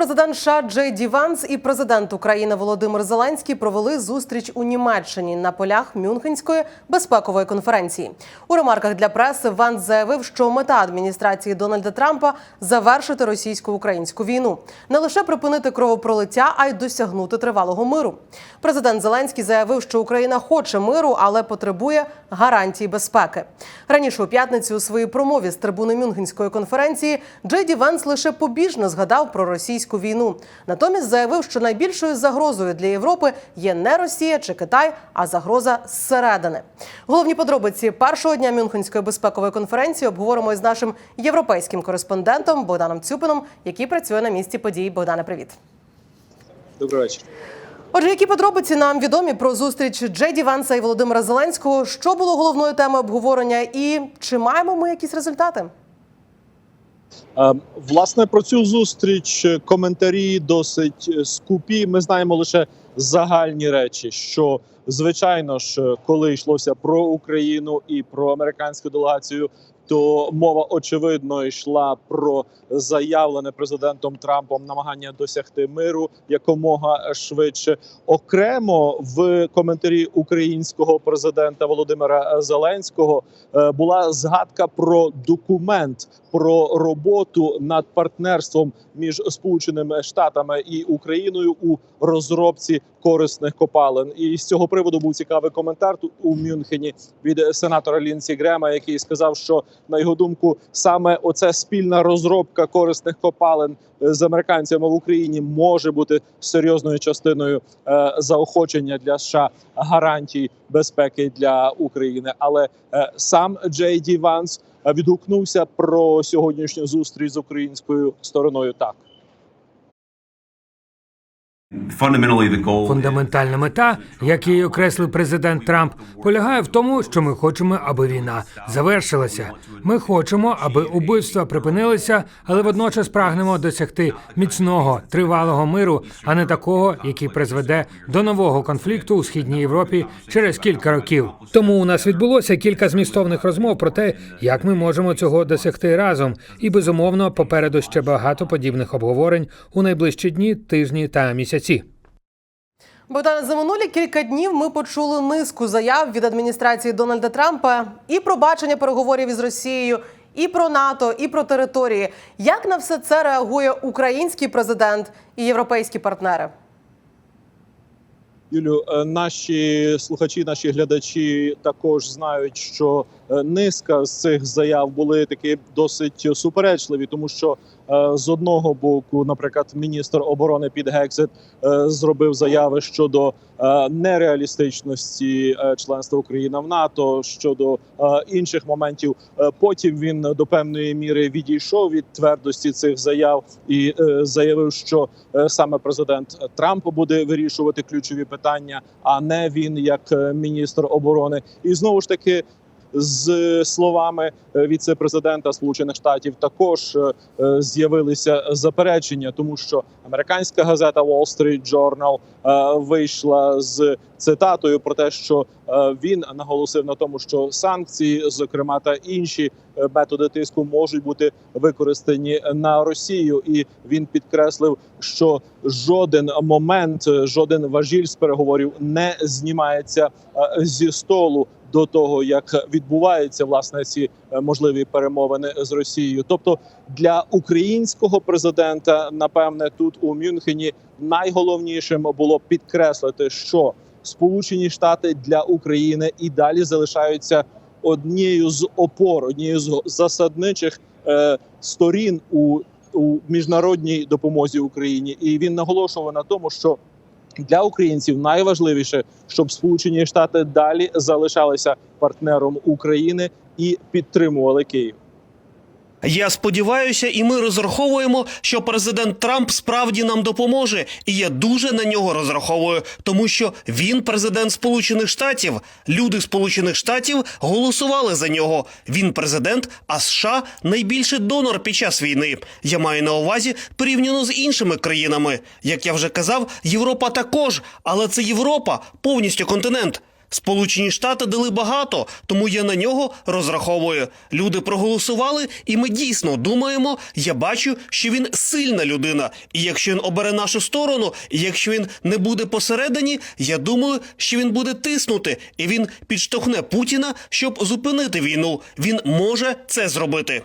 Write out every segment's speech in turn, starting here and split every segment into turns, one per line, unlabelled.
президент США Джей Ді Ванс і президент України Володимир Зеленський провели зустріч у Німеччині на полях Мюнхенської безпекової конференції. У ремарках для преси Ванс заявив, що мета адміністрації Дональда Трампа завершити російсько-українську війну, не лише припинити кровопролиття, а й досягнути тривалого миру. Президент Зеленський заявив, що Україна хоче миру, але потребує гарантій безпеки. Раніше у п'ятницю у своїй промові з трибуни Мюнхенської конференції Джей Ді Венс лише побіжно згадав про російську війну. Натомість заявив, що найбільшою загрозою для Європи є не Росія чи Китай, а загроза зсередини. Головні подробиці першого дня Мюнхенської безпекової конференції обговоримо із нашим європейським кореспондентом Богданом Цюпином, який працює на місці подій. Богдане, привіт.
Добрий вечір.
Отже, які подробиці нам відомі про зустріч Джеді Ванса і Володимира Зеленського? Що було головною темою обговорення, і чи маємо ми якісь результати?
Е, Власне, про цю зустріч е, коментарі досить е, скупі. Ми знаємо лише загальні речі, що звичайно ж, е, коли йшлося про Україну і про американську делегацію, то мова очевидно йшла про заявлене президентом Трампом намагання досягти миру якомога швидше. Окремо в коментарі українського президента Володимира Зеленського е, була згадка про документ про роботу над партнерством між Сполученими Штатами і Україною у розробці корисних копалин. І з цього приводу був цікавий коментар у Мюнхені від сенатора Лінсі Грема, який сказав, що на його думку саме оця спільна розробка корисних копалин е, з американцями в Україні може бути серйозною частиною е, заохочення для США гарантій безпеки для України. Але е, сам Джей Ді Ванс відгукнувся про сьогоднішню зустріч з українською стороною. Так.
Фундаментальна мета, як її окреслив президент Трамп, полягає в тому, що ми хочемо, аби війна завершилася. Ми хочемо, аби убивства припинилися, але водночас прагнемо досягти міцного тривалого миру, а не такого, який призведе до нового конфлікту у східній Європі через кілька років. Тому у нас відбулося кілька змістовних розмов про те, як ми можемо цього досягти разом, і безумовно попереду ще багато подібних обговорень у найближчі дні, тижні та місяці.
Богдане, за минулі кілька днів ми почули низку заяв від адміністрації Дональда Трампа і про бачення переговорів із Росією, і про НАТО, і про території. Як на все це реагує український президент і європейські партнери?
Юлю, е, наші слухачі, наші глядачі також знають, що е, низка з цих заяв були такі досить суперечливі, тому що з одного боку, наприклад, міністр оборони Під Гексет е, зробив заяви щодо е, нереалістичності е, членства України в НАТО щодо е, інших моментів. Е, Потім він до певної міри відійшов від твердості цих заяв і е, заявив, що е, саме президент Трамп буде вирішувати ключові питання, а не він як е, міністр оборони. І знову ж таки. З словами е, віце-президента Сполучених Штатів також е, е, з'явилися заперечення, тому що американська газета Wall Street Journal вийшла з цитатою про те, що він наголосив на тому, що санкції, зокрема та інші методи тиску, можуть бути використані на Росію, і він підкреслив, що жоден момент, жоден важіль з переговорів не знімається зі столу до того, як відбуваються власне ці е, можливі перемовини з Росією. Тобто для українського президента, напевне, тут у Мюнхені найголовнішим було підкреслити, що Сполучені Штати для України і далі залишаються однією з опор, однією з засадничих е, сторін у, у міжнародній допомозі Україні, і він наголошував на тому, що для українців найважливіше, щоб Сполучені Штати далі залишалися партнером України і підтримували Київ.
Я сподіваюся, і ми розраховуємо, що президент Трамп справді нам допоможе, і я дуже на нього розраховую, тому що він президент Сполучених Штатів. Люди Сполучених Штатів голосували за нього. Він президент, а США найбільший донор під час війни. Я маю на увазі порівняно з іншими країнами. Як я вже казав, Європа також, але це Європа повністю континент. Сполучені Штати дали багато, тому я на нього розраховую. Люди проголосували, і ми дійсно думаємо. Я бачу, що він сильна людина. І якщо він обере нашу сторону, і якщо він не буде посередині, я думаю, що він буде тиснути, і він підштовхне Путіна, щоб зупинити війну. Він може це зробити.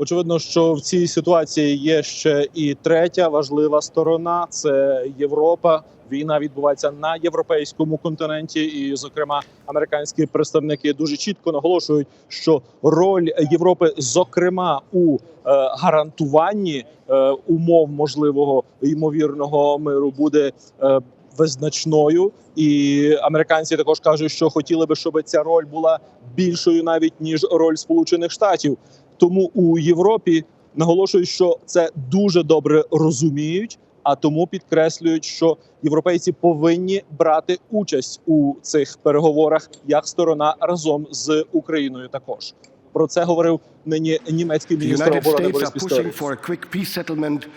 Очевидно, що в цій ситуації є ще і третя важлива сторона це Європа. Війна відбувається на європейському континенті, і, зокрема, американські представники дуже чітко наголошують, що роль Європи, зокрема у е, гарантуванні е, умов можливого ймовірного миру, буде е, визначною. І американці також кажуть, що хотіли би, щоб ця роль була більшою навіть ніж роль Сполучених Штатів. Тому у Європі наголошують, що це дуже добре розуміють, а тому підкреслюють, що європейці повинні брати участь у цих переговорах як сторона разом з Україною. Також про це говорив нині німецький міністр оборони Борис
are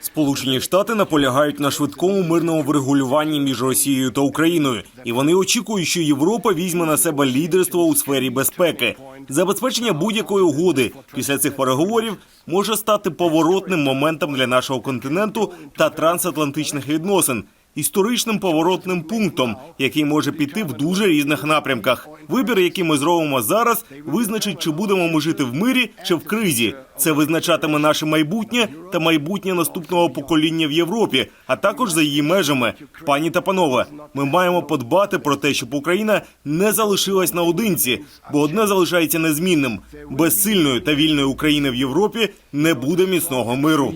Сполучені Штати наполягають на швидкому мирному врегулюванні між Росією та Україною, і вони очікують, що Європа візьме на себе лідерство у сфері безпеки. Забезпечення будь-якої угоди після цих переговорів може стати поворотним моментом для нашого континенту та трансатлантичних відносин. Історичним поворотним пунктом, який може піти в дуже різних напрямках. Вибір, який ми зробимо зараз, визначить, чи будемо ми жити в мирі чи в кризі. Це визначатиме наше майбутнє та майбутнє наступного покоління в Європі, а також за її межами. Пані та панове, ми маємо подбати про те, щоб Україна не залишилась наодинці, бо одне залишається незмінним: без сильної та вільної України в Європі не буде міцного миру.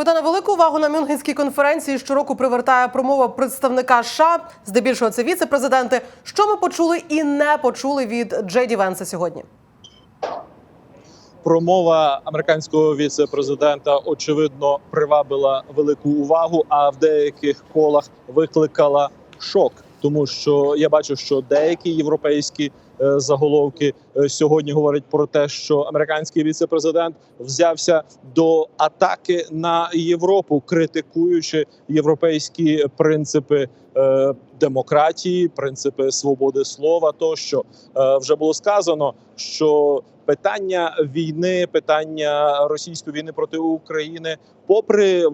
Богдана, велику увагу на Мюнхенській конференції щороку привертає промова представника США. Здебільшого це віце-президенти. Що ми почули і не почули від Джейді Венса сьогодні?
промова американського віце-президента очевидно привабила велику увагу, а в деяких колах викликала шок. Тому що я бачу, що деякі європейські заголовки е, сьогодні говорять про те, що американський віце-президент взявся до атаки на Європу, критикуючи європейські принципи е, демократії, принципи свободи слова. Тощо Е, вже було сказано, що питання війни, питання російської війни проти України, попри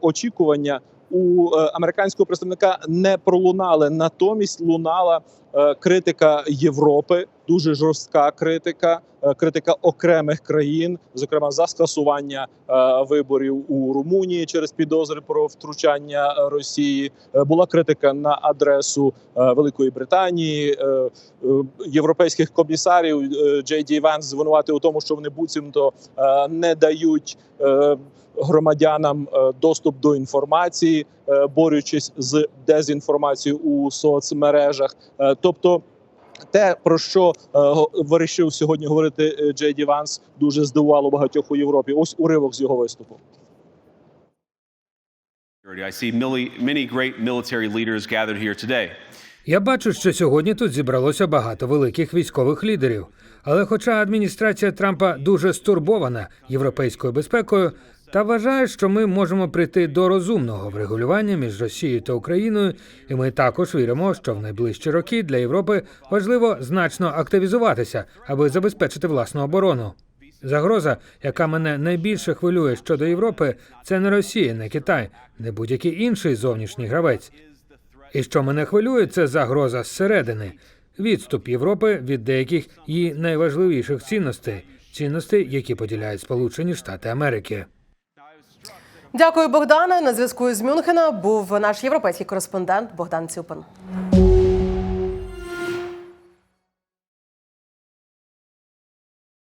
очікування у е, американського представника не пролунали. Натомість лунала е, критика Європи, дуже жорстка критика, е, критика окремих країн, зокрема за скасування е, виборів у Румунії через підозри про втручання е, Росії. Була критика на адресу Великої Британії, європейських комісарів. Джей Ді Ванс звинуватив у тому, що вони буцімто не дають. Громадянам доступ до інформації, борючись з дезінформацією у соцмережах, тобто те, про що е, вирішив сьогодні говорити е, Джей Ді Ванс, дуже здивувало багатьох у Європі. Ось уривок з його виступу.
I see many, many great military leaders gathered here today.
Я бачу, що сьогодні тут зібралося багато великих військових лідерів. Але хоча адміністрація Трампа дуже стурбована європейською безпекою та вважає, що ми можемо прийти до розумного врегулювання між Росією та Україною, і ми також віримо, що в найближчі роки для Європи важливо значно активізуватися, аби забезпечити власну оборону. Загроза, яка мене найбільше хвилює щодо Європи, це не Росія, не Китай, не будь-який інший зовнішній гравець. І що мене хвилює, це загроза зсередини, відступ Європи від деяких її найважливіших цінностей, цінностей, які поділяють Сполучені Штати Америки.
Дякую, Богдане. На зв'язку з Мюнхена був наш європейський кореспондент Богдан Цюпин.